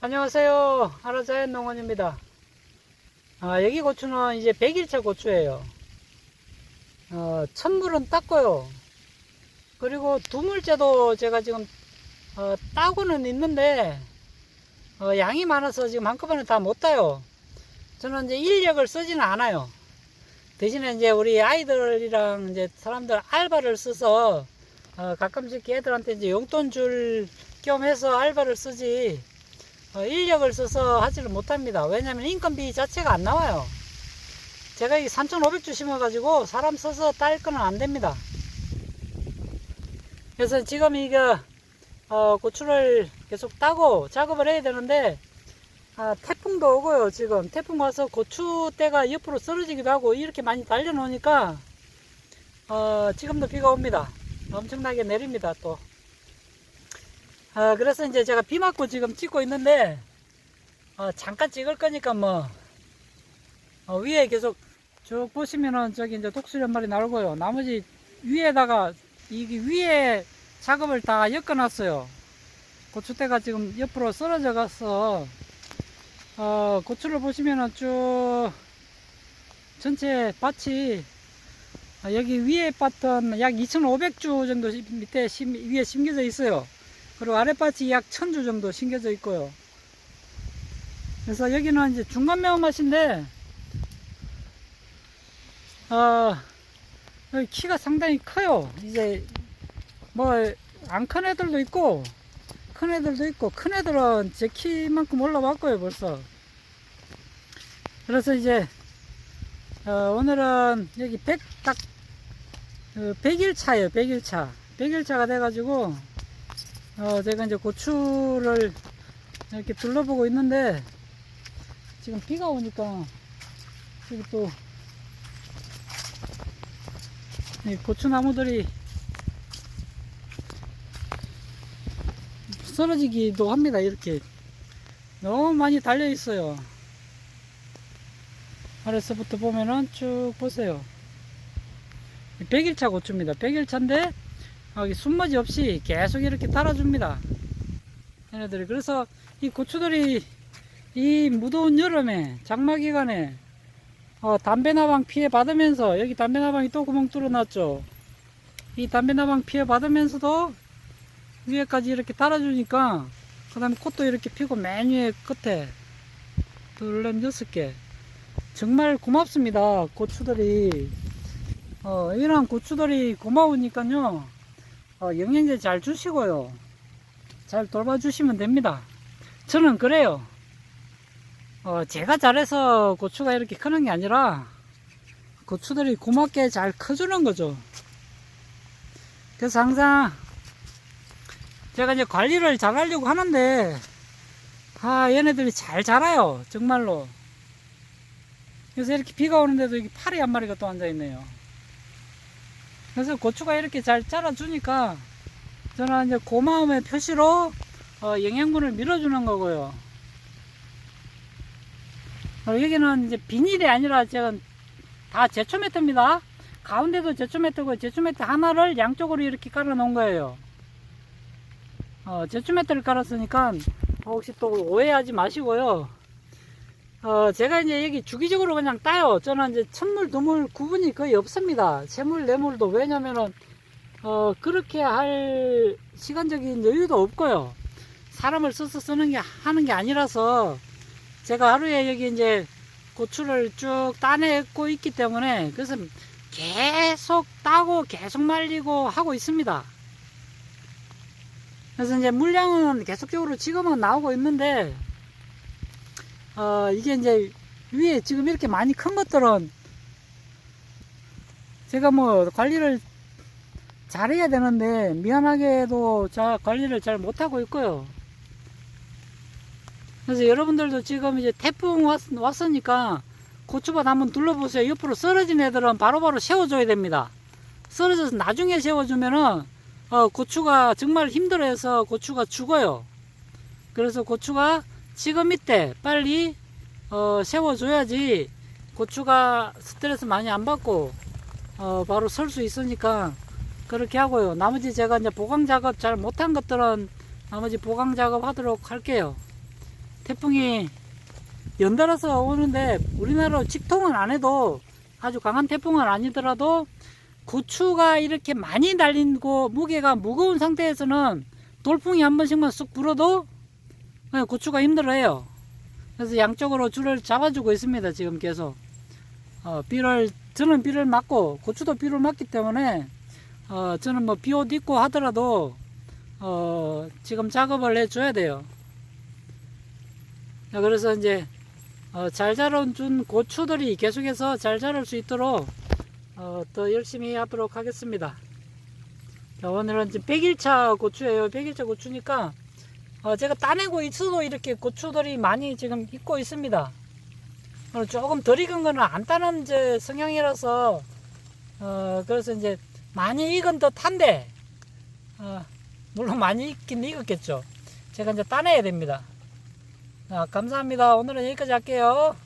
안녕하세요. 하라자연 농원입니다. 아, 여기 고추는 이제 100일차 고추예요. 어, 천물은 땄고요. 그리고 두물째도 제가 지금 어, 따고는 있는데 어, 양이 많아서 지금 한꺼번에 다 못 따요. 저는 이제 인력을 쓰지는 않아요. 대신에 이제 우리 아이들이랑 이제 사람들 알바를 써서 어, 가끔씩 애들한테 이제 용돈 줄 겸 해서 알바를 쓰지 어, 인력을 써서 하지를 못합니다. 왜냐면 인건비 자체가 안 나와요. 제가 이 3,500주 심어가지고 사람 써서 딸 거는 안 됩니다. 그래서 지금 이거 어, 고추를 계속 따고 작업을 해야 되는데 아, 태풍도 오고요. 지금 태풍 와서 고추대가 옆으로 쓰러지기도 하고 이렇게 많이 달려 놓으니까 어, 지금도 비가 옵니다. 엄청나게 내립니다. 또. 아, 그래서 이제 제가 비 맞고 지금 찍고 있는데, 어, 잠깐 찍을 거니까 뭐, 어, 위에 계속 쭉 보시면은 저기 이제 독수리 한 마리 나오고요. 나머지 위에다가, 이게 위에 작업을 다 엮어놨어요. 고추대가 지금 옆으로 쓰러져 가서, 어, 고추를 보시면은 쭉 전체 밭이 아, 여기 위에 밭은 약 2,500주 정도 밑에 심, 위에 심겨져 있어요. 그리고 아랫밭이 약 1000주 정도 심겨져 있고요. 그래서 여기는 이제 중간 매운맛인데, 어, 여기 키가 상당히 커요. 이제, 뭐, 안 큰 애들도 있고, 큰 애들도 있고, 큰 애들은 제 키만큼 올라왔고요, 벌써. 그래서 이제, 어, 오늘은 여기 100, 딱, 어, 100일 차예요, 100일 차. 100일 차가 돼가지고, 어, 제가 이제 고추를 이렇게 둘러보고 있는데, 지금 비가 오니까, 여기 또, 이 고추나무들이 쓰러지기도 합니다, 이렇게. 너무 많이 달려 있어요. 아래서부터 보면은 쭉 보세요. 100일차 고추입니다. 100일차인데, 여기 숨머지 없이 계속 이렇게 달아줍니다. 얘네들이. 그래서 이 고추들이 이 무더운 여름에 장마 기간에 어, 담배나방 피해 받으면서 여기 담배나방이 또 구멍 뚫어놨죠. 이 담배나방 피해 받으면서도 위에까지 이렇게 달아주니까 그 다음에 꽃도 이렇게 피고 맨 위에 끝에 둘넷 여섯 개 정말 고맙습니다 고추들이 어, 이런 고추들이 고마우니까요 어, 영양제 잘 주시고요. 잘 돌봐주시면 됩니다. 저는 그래요. 어, 제가 잘해서 고추가 이렇게 크는 게 아니라 고추들이 고맙게 잘 커주는 거죠. 그래서 항상 제가 이제 관리를 잘 하려고 하는데 아 얘네들이 잘 자라요 정말로 그래서 이렇게 비가 오는데도 이게 파리 한 마리가 또 앉아 있네요 그래서 고추가 이렇게 잘 자라주니까 저는 이제 고마움의 표시로 어, 영양분을 밀어주는 거고요. 어, 여기는 이제 비닐이 아니라 제가 다 제초 매트입니다. 가운데도 제초 매트고 제초 매트 하나를 양쪽으로 이렇게 깔아 놓은 거예요. 어, 제초 매트를 깔았으니까 혹시 또 오해하지 마시고요. 어, 제가 이제 여기 주기적으로 그냥 따요. 저는 이제 천물, 두물 구분이 거의 없습니다. 세물, 네물도. 왜냐면은, 어, 그렇게 할 시간적인 여유도 없고요. 사람을 써서 쓰는 게, 하는 게 아니라서, 제가 하루에 여기 이제 고추를 쭉 따내고 있기 때문에, 그래서 계속 따고, 계속 말리고 하고 있습니다. 그래서 이제 물량은 계속적으로 지금은 나오고 있는데, 어, 이게 이제 위에 지금 이렇게 많이 큰 것들은 제가 뭐 관리를 잘해야 되는데 미안하게도 자 관리를 잘 못하고 있고요. 그래서 여러분들도 지금 이제 태풍 왔, 왔으니까 고추밭 한번 둘러보세요. 옆으로 쓰러진 애들은 바로바로 세워줘야 됩니다. 쓰러져서 나중에 세워주면은 어, 고추가 정말 힘들어해서 고추가 죽어요. 그래서 고추가 지금 이때 빨리 어, 세워줘야지 고추가 스트레스 많이 안 받고 어, 바로 설 수 있으니까 그렇게 하고요. 나머지 제가 이제 보강 작업 잘 못한 것들은 나머지 보강 작업 하도록 할게요. 태풍이 연달아서 오는데 우리나라로 직통은 안 해도 아주 강한 태풍은 아니더라도 고추가 이렇게 많이 달리고 무게가 무거운 상태에서는 돌풍이 한 번씩만 쑥 불어도 고추가 힘들어요. 그래서 양쪽으로 줄을 잡아주고 있습니다. 지금 계속 어, 비를 저는 비를 맞고 고추도 비를 맞기 때문에 어, 저는 뭐 비옷 입고 하더라도 어, 지금 작업을 해줘야 돼요. 자, 그래서 이제 어, 잘 자라준 고추들이 계속해서 잘 자랄 수 있도록 어, 더 열심히 하도록 하겠습니다. 자, 오늘은 지금 100일차 고추예요. 100일차 고추니까 어, 제가 따내고 있어도 이렇게 고추들이 많이 지금 익고 있습니다. 어, 조금 덜 익은 거는 안 따는 이제 성향이라서 어, 그래서 이제 많이 익은 듯한데 어, 물론 많이 익긴 익었겠죠. 제가 이제 따내야 됩니다. 자, 감사합니다. 오늘은 여기까지 할게요.